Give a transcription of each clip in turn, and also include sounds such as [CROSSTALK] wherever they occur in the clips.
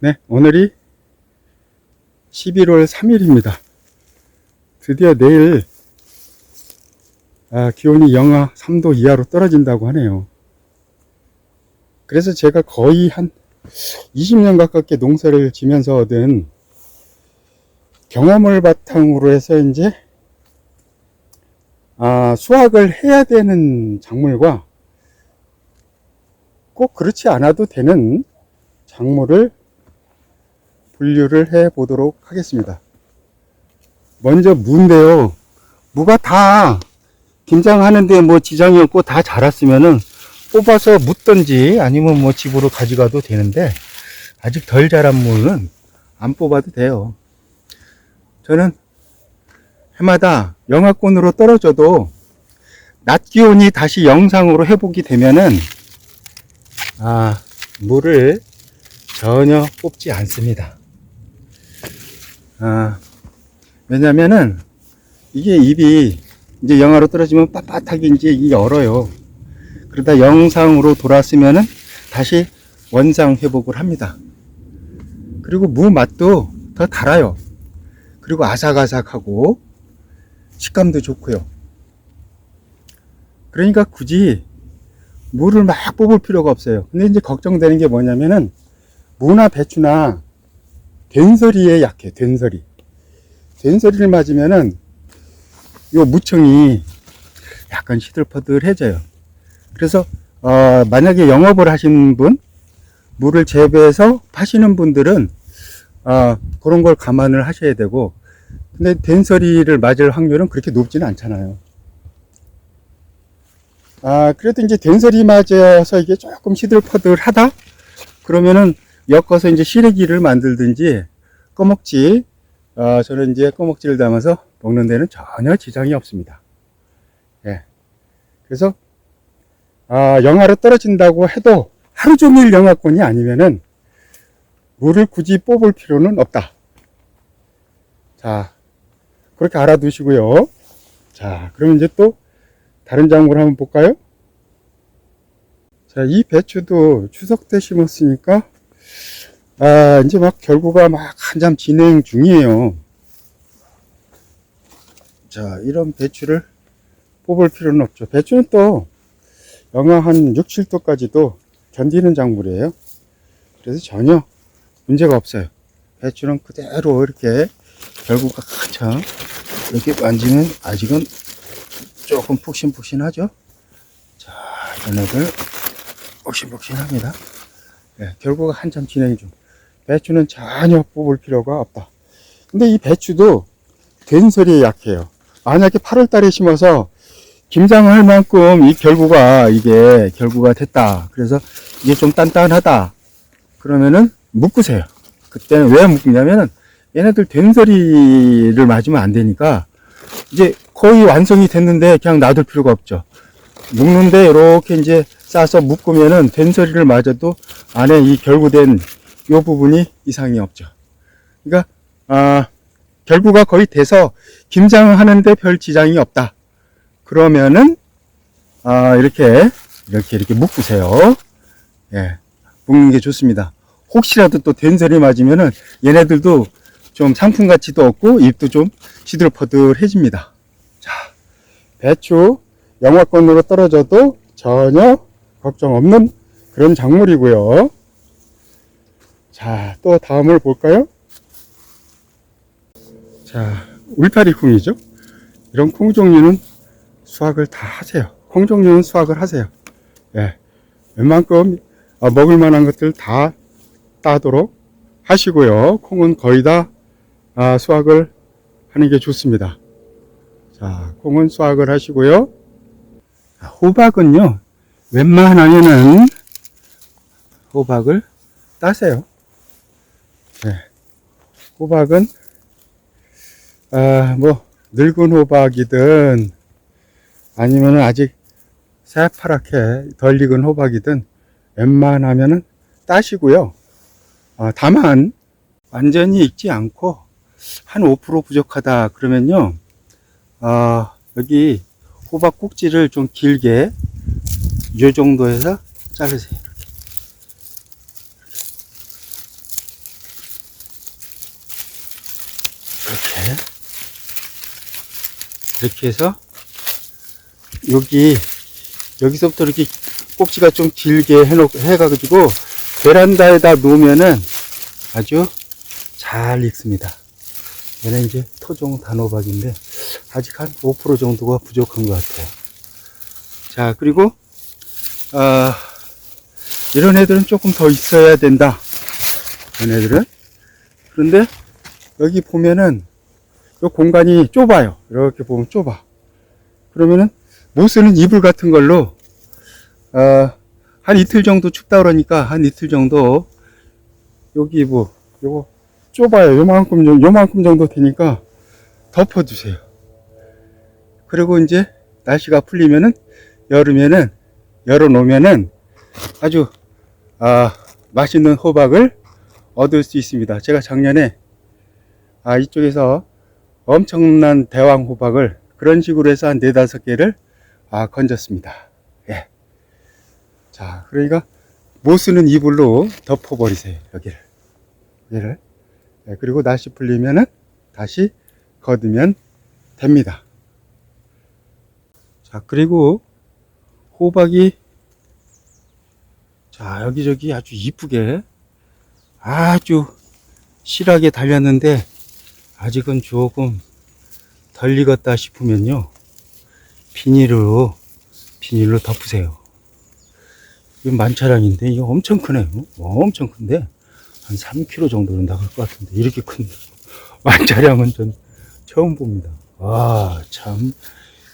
네, 오늘이 11월 3일입니다. 드디어 내일 아, 기온이 영하 3도 이하로 떨어진다고 하네요. 그래서 제가 거의 한 20년 가깝게 농사를 지면서 얻은 경험을 바탕으로 해서 이제 아, 수확을 해야 되는 작물과 꼭 그렇지 않아도 되는 작물을 분류를 해 보도록 하겠습니다. 먼저 무인데요. 무가 다 김장하는데 뭐 지장이 없고 다 자랐으면은 뽑아서 묻던지 아니면 뭐 집으로 가져가도 되는데 아직 덜 자란 무는 안 뽑아도 돼요. 저는 해마다 영하권으로 떨어져도 낮 기온이 다시 영상으로 회복이 되면은 아 물을 전혀 뽑지 않습니다. 아, 왜냐면은 이게 잎이 이제 영하로 떨어지면 빳빳하게 이제 이 얼어요. 그러다 영상으로 돌아왔으면은 다시 원상 회복을 합니다. 그리고 무 맛도 더 달아요. 그리고 아삭아삭하고 식감도 좋고요. 그러니까 굳이 무를 막 뽑을 필요가 없어요. 근데 이제 걱정되는 게 뭐냐면은 무나 배추나 된소리에 약해, 된소리. 된소리를 맞으면은 요 무청이 약간 시들퍼들해져요. 그래서 어, 만약에 영업을 하시는 분, 물을 재배해서 파시는 분들은 어, 그런 걸 감안을 하셔야 되고, 근데 된소리를 맞을 확률은 그렇게 높지는 않잖아요. 아, 그래도 이제 된소리 맞아서 이게 조금 시들퍼들하다? 그러면은 엮어서 이제 시래기를 만들든지 꺼먹지, 어, 저는 이제 꺼먹지를 담아서 먹는 데는 전혀 지장이 없습니다. 예. 그래서, 아, 영하로 떨어진다고 해도 하루 종일 영하권이 아니면은 물을 굳이 뽑을 필요는 없다. 자, 그렇게 알아두시고요. 자, 그럼 이제 또 다른 작물 한번 볼까요? 자, 이 배추도 추석 때 심었으니까 아, 이제 막 결구가 막 한참 진행 중이에요. 자, 이런 배추를 뽑을 필요는 없죠. 배추는 또 영하 한 6, 7도까지도 견디는 작물이에요. 그래서 전혀 문제가 없어요. 배추는 그대로 이렇게 결구가 한참 이렇게 만지면 아직은 조금 푹신푹신하죠. 자, 애들 푹신푹신합니다. 네, 결구가 한참 진행 중. 배추는 전혀 뽑을 필요가 없다. 근데 이 배추도 된소리에 약해요. 만약에 8월 달에 심어서 김장할 만큼 이 결구가 이게 결구가 됐다. 그래서 이게 좀 단단하다. 그러면은 묶으세요. 그때는 왜 묶냐면은 얘네들 된소리를 맞으면 안 되니까 이제 거의 완성이 됐는데 그냥 놔둘 필요가 없죠. 묶는데 이렇게 이제 싸서 묶으면은 된소리를 맞아도 안에 이 결구된 이 부분이 이상이 없죠. 그러니까 아, 결구가 거의 돼서 김장을 하는데 별 지장이 없다. 그러면은 아, 이렇게 이렇게 이렇게 묶으세요. 예, 묶는 게 좋습니다. 혹시라도 또 된소리 맞으면은 얘네들도 좀 상품 가치도 없고 잎도 좀 시들퍼들해집니다. 자, 배추 영하권으로 떨어져도 전혀 걱정 없는 그런 작물이고요. 자, 또 다음을 볼까요? 자, 울타리 콩이죠. 이런 콩 종류는 수확을 다 하세요. 콩 종류는 수확을 하세요. 예. 웬만큼 어, 먹을 만한 것들 다 따도록 하시고요. 콩은 거의 다 아, 수확을 하는 게 좋습니다. 자, 콩은 수확을 하시고요. 호박은요, 웬만하면은 호박을 따세요. 네. 호박은 아, 뭐 늙은 호박이든 아니면 아직 새파랗게 덜 익은 호박이든 웬만하면은 따시고요. 아, 다만 완전히 익지 않고 한 5% 부족하다 그러면요. 아, 여기 호박 꼭지를 좀 길게 이 정도에서 자르세요. 이렇게. 이렇게. 이렇게 해서, 여기, 여기서부터 이렇게 꼭지가 좀 길게 해놓, 해가지고, 베란다에다 놓으면은 아주 잘 익습니다. 얘는 이제 토종 단호박인데, 아직 한 5% 정도가 부족한 것 같아요. 자, 그리고, 아, 이런 애들은 조금 더 있어야 된다. 이런 애들은. 그런데 여기 보면은 이 공간이 좁아요. 이렇게 보면 좁아. 그러면은 못 쓰는 이불 같은 걸로 어, 한 이틀 정도 춥다 그러니까 한 이틀 정도 여기 뭐 요거 좁아요. 요만큼 정- 요만큼 정도 되니까 덮어 두세요. 그리고 이제 날씨가 풀리면은 여름에는 열어 놓으면은 아주 아, 맛있는 호박을 얻을 수 있습니다. 제가 작년에 아, 이쪽에서 엄청난 대왕 호박을 그런 식으로 해서 한 네다섯 개를 아, 건졌습니다. 예. 자, 그러니까 못 쓰는 이불로 덮어버리세요. 여기를. 얘를. 예, 그리고 날씨 풀리면은 다시 걷으면 됩니다. 자, 그리고 호박이 자, 여기저기 아주 이쁘게 아주 실하게 달렸는데 아직은 조금 덜 익었다 싶으면요. 비닐로 비닐로 덮으세요. 이건 만차량인데 이거 엄청 크네요. 어, 엄청 큰데 한 3kg 정도는 나갈 것 같은데 이렇게 큰 [LAUGHS] 만차량은 전 처음 봅니다. 와, 참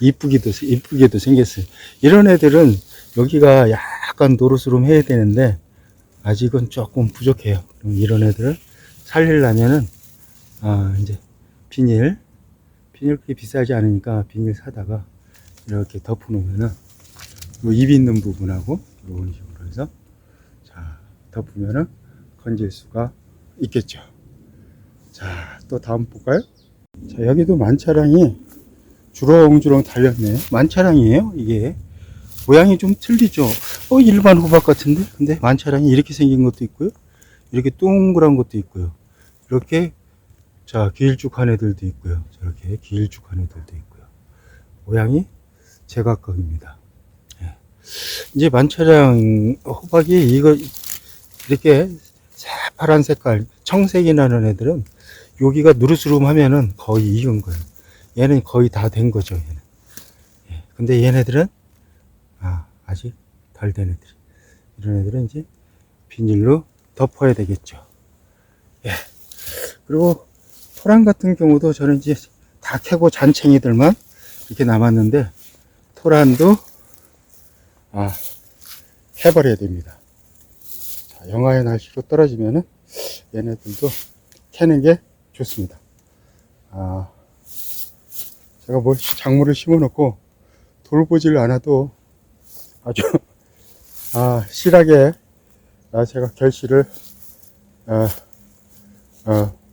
이쁘기도 이쁘게도 생겼어요. 이런 애들은 여기가 약간 노릇스름 해야 되는데 아직은 조금 부족해요. 이런 애들을 살리려면은 아 이제 비닐 비닐 그렇게 비싸지 않으니까 비닐 사다가 이렇게 덮어 놓으면은 요입 있는 부분하고 이런 식으로 해서 자 덮으면은 건질 수가 있겠죠. 자또 다음 볼까요? 자 여기도 만차량이 주렁주렁 달렸네. 만차량이에요 이게. 모양이 좀 틀리죠. 어, 일반 호박 같은데? 근데 만차량이 이렇게 생긴 것도 있고요. 이렇게 동그란 것도 있고요. 이렇게, 자, 길쭉한 애들도 있고요. 저렇게 길쭉한 애들도 있고요. 모양이 제각각입니다. 예. 이제 만차량 호박이 이거, 이렇게 새파란 색깔, 청색이 나는 애들은 여기가 누르스름 하면은 거의 익은 거예요. 얘는 거의 다 된 거죠, 얘는. 예. 근데 얘네들은 아, 아직 덜 된 애들. 이런 애들은 이제 비닐로 덮어야 되겠죠. 예. 그리고 토란 같은 경우도 저는 이제 다 캐고 잔챙이들만 이렇게 남았는데 토란도 아, 캐버려야 됩니다. 자, 영하의 날씨로 떨어지면은 얘네들도 캐는 게 좋습니다. 아, 제가 뭐 작물을 심어 놓고 돌보질 않아도 아주 아, 실하게 아, 제가 결실을 어, 어,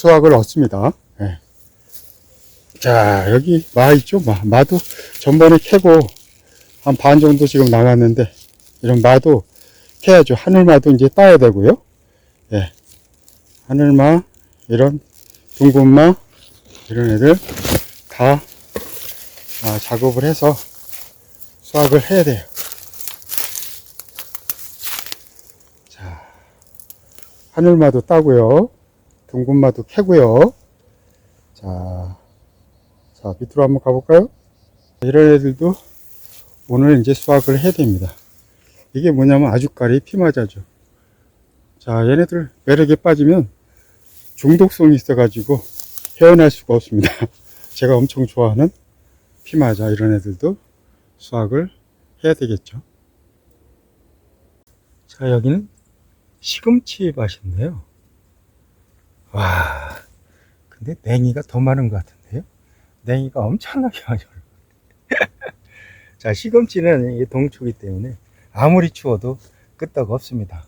수확을 얻습니다. 예. 자 여기 마 있죠 마 마도 전번에 캐고 한 반 정도 지금 남았는데 이런 마도 캐야죠 하늘마도 이제 따야 되고요 예 하늘마 이런 둥근마 이런 애들 다 아, 작업을 해서 수확을 해야 돼요. 자, 하늘마도 따고요. 둥근마도 캐고요. 자, 자, 밑으로 한번 가볼까요? 이런 애들도 오늘 이제 수확을 해야 됩니다. 이게 뭐냐면 아주까리 피마자죠. 자, 얘네들 매력에 빠지면 중독성이 있어가지고 헤어날 수가 없습니다. [LAUGHS] 제가 엄청 좋아하는 피마자 이런 애들도 수확을 해야 되겠죠. 자, 여기는 시금치 밭인데요. 와, 근데 냉이가 더 많은 것 같은데요? 냉이가 엄청나게 많이 올라. [LAUGHS] 자, 시금치는 동초기 때문에 아무리 추워도 끄떡 없습니다.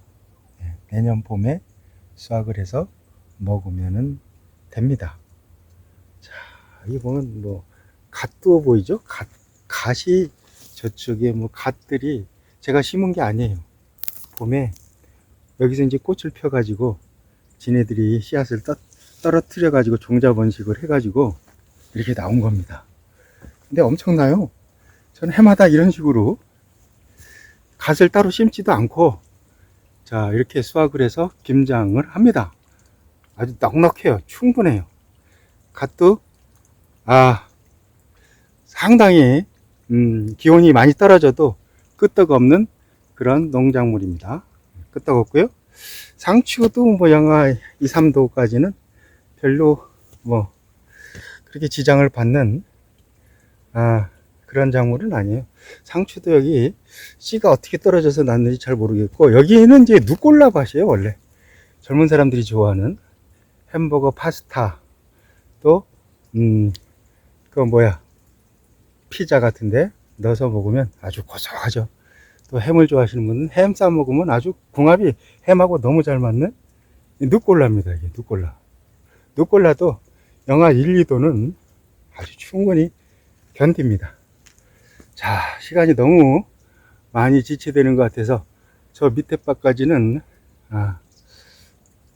예, 내년 봄에 수확을 해서 먹으면 됩니다. 자, 여기 보면 뭐, 갓도 보이죠? 갓, 갓이 저쪽에 뭐 갓들이 제가 심은 게 아니에요. 봄에 여기서 이제 꽃을 펴가지고 지네들이 씨앗을 떴, 떨어뜨려 가지고 종자 번식을 해 가지고 이렇게 나온 겁니다. 근데 엄청나요. 저는 해마다 이런 식으로 갓을 따로 심지도 않고 자 이렇게 수확을 해서 김장을 합니다. 아주 넉넉해요. 충분해요. 갓도 아 상당히 음, 기온이 많이 떨어져도 끄떡없는 그런 농작물입니다. 끄떡없고요. 상추도 뭐 영하 2, 3도까지는 별로 뭐 그렇게 지장을 받는 아 그런 작물은 아니에요. 상추도 여기 씨가 어떻게 떨어져서 났는지 잘 모르겠고 여기는 이제 누꼴라밭이에요 원래 젊은 사람들이 좋아하는 햄버거 파스타 또 음 그 뭐야 피자 같은데 넣어서 먹으면 아주 고소하죠. 또 햄을 좋아하시는 분은 햄 싸 먹으면 아주 궁합이 햄하고 너무 잘 맞는 누꼴라입니다. 이게 누꼴라. 누꼴라도 영하 1, 2도는 아주 충분히 견딥니다. 자, 시간이 너무 많이 지체되는 것 같아서 저 밑에 바까지는 아,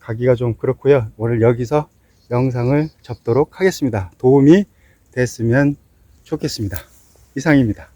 가기가 좀 그렇고요. 오늘 여기서 영상을 접도록 하겠습니다. 도움이 됐으면 좋겠습니다. 이상입니다.